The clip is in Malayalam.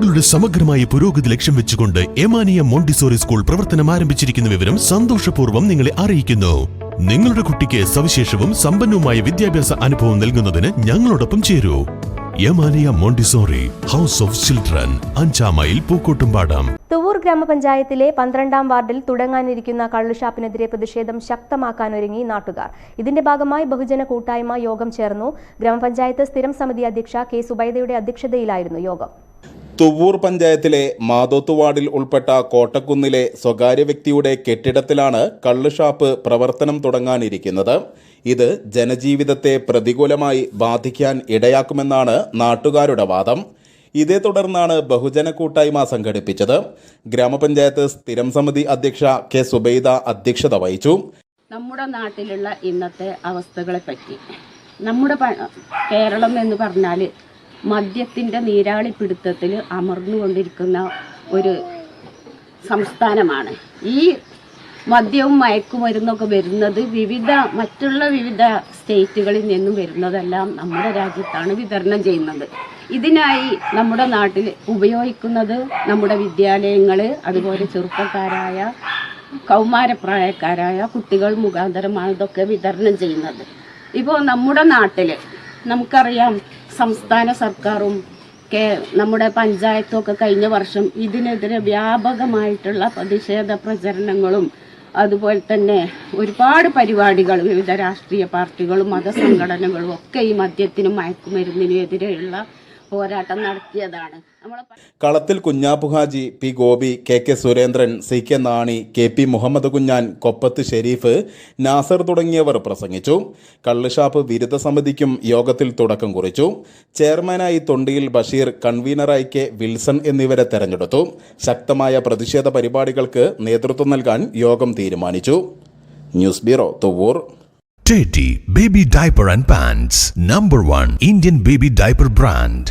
കുട്ടികളുടെ സമഗ്രമായ പുരോഗതി ലക്ഷ്യം വെച്ചുകൊണ്ട് എമാനിയ മോണ്ടിസോറി സ്കൂൾ പ്രവർത്തനം ആരംഭിച്ചിരിക്കുന്ന വിവരം സന്തോഷപൂർവം നിങ്ങളെ അറിയിക്കുന്നു. നിങ്ങളുടെ കുട്ടിക്ക് സവിശേഷവും സമ്പന്നവുമായ വിദ്യാഭ്യാസ അനുഭവം നൽകുന്നതിന് ഞങ്ങളോടൊപ്പം ചേരൂ. Yamaniya montessori house of children അഞ്ചാം മൈൽ പൂക്കോട്ടുംപാടം. തുവൂർ ഗ്രാമപഞ്ചായത്തിലെ പന്ത്രണ്ടാം വാർഡിൽ തുടങ്ങാനിരിക്കുന്ന കള്ളുഷാപ്പിനെതിരെ പ്രതിഷേധം ശക്തമാക്കാനൊരുങ്ങി നാട്ടുകാർ. ഇതിന്റെ ഭാഗമായി ബഹുജന കൂട്ടായ്മ യോഗം ചേർന്നു. ഗ്രാമപഞ്ചായത്ത് സ്ഥിരം സമിതി അധ്യക്ഷ കെ സുബൈദയുടെ അധ്യക്ഷതയിലായിരുന്നു യോഗം. തുവ്വൂർ പഞ്ചായത്തിലെ മാതോത്ത് വാർഡിൽ ഉൾപ്പെട്ട കോട്ടക്കുന്നിലെ സ്വകാര്യ വ്യക്തിയുടെ കെട്ടിടത്തിലാണ് കള്ളുഷാപ്പ് പ്രവർത്തനം തുടങ്ങാനിരിക്കുന്നത്. ഇത് ജനജീവിതത്തെ പ്രതികൂലമായി ബാധിക്കാൻ ഇടയാക്കുമെന്നാണ് നാട്ടുകാരുടെ വാദം. ഇതേ തുടർന്നാണ് ബഹുജന കൂട്ടായ്മ സംഘടിപ്പിച്ചത്. ഗ്രാമപഞ്ചായത്ത് സ്ഥിരം സമിതി അധ്യക്ഷ കെ സുബൈദ അധ്യക്ഷത വഹിച്ചു. നമ്മുടെ നാട്ടിലുള്ള ഇന്നത്തെ അവസ്ഥകളെ പറ്റി നമ്മുടെ കേരളം എന്ന് പറഞ്ഞാൽ മദ്യത്തിന്റെ നീരാളിപ്പിടുത്തത്തിൽ അമർന്നുകൊണ്ടിരിക്കുന്ന ഒരു സംസ്ഥാനമാണ്. ഈ മദ്യവും മയക്കുമരുന്നൊക്കെ വരുന്നത് വിവിധ മറ്റുള്ള വിവിധ സ്റ്റേറ്റുകളിൽ നിന്നും വരുന്നതെല്ലാം നമ്മുടെ രാജ്യത്താണ് വിതരണം ചെയ്യുന്നത്. ഇതിനായി നമ്മുടെ നാട്ടിൽ ഉപയോഗിക്കുന്നത് നമ്മുടെ വിദ്യാലയങ്ങൾ അതുപോലെ ചെറുപ്പക്കാരായ കൗമാരപ്രായക്കാരായ കുട്ടികൾ മുഖാന്തരമാണ് ഇതൊക്കെ വിതരണം ചെയ്യുന്നത്. ഇപ്പോൾ നമ്മുടെ നാട്ടിൽ നമുക്കറിയാം സംസ്ഥാന സർക്കാരും കേ നമ്മുടെ പഞ്ചായത്തും ഒക്കെ കഴിഞ്ഞ വർഷം ഇതിനെതിരെ വ്യാപകമായിട്ടുള്ള പ്രതിഷേധ പ്രചരണങ്ങളും അതുപോലെ തന്നെ ഒരുപാട് പരിപാടികൾ വിവിധ രാഷ്ട്രീയ പാർട്ടികളും മതസംഘടനകളും ഒക്കെ ഈ മദ്യത്തിനും മയക്കുമരുന്നിനും എതിരെയുള്ള പോരാട്ടം നടത്തിയതാണ്. കളത്തിൽ Kunjappuhaji P Gopi K K Surendran C K Nani K P Muhammad Kunjan Koppath Sherif Nasar തുടങ്ങിയവർ പ്രസംഗിച്ചു. കള്ളുഷാപ്പ് വിരുദ്ധ സമിതിക്കും യോഗത്തിൽ തുടക്കം കുറിച്ചു. ചെയർമാനായി തൊണ്ടിയിൽ ബഷീർ കൺവീനറായി കെ വിൽസൺ എന്നിവരെ തെരഞ്ഞെടുത്തു. ശക്തമായ പ്രതിഷേധ പരിപാടികൾക്ക് നേതൃത്വം നൽകാൻ യോഗം തീരുമാനിച്ചു. News bureau Thuvvur Teddy Baby Diaper and Pants Number 1 Indian Baby Diaper Brand.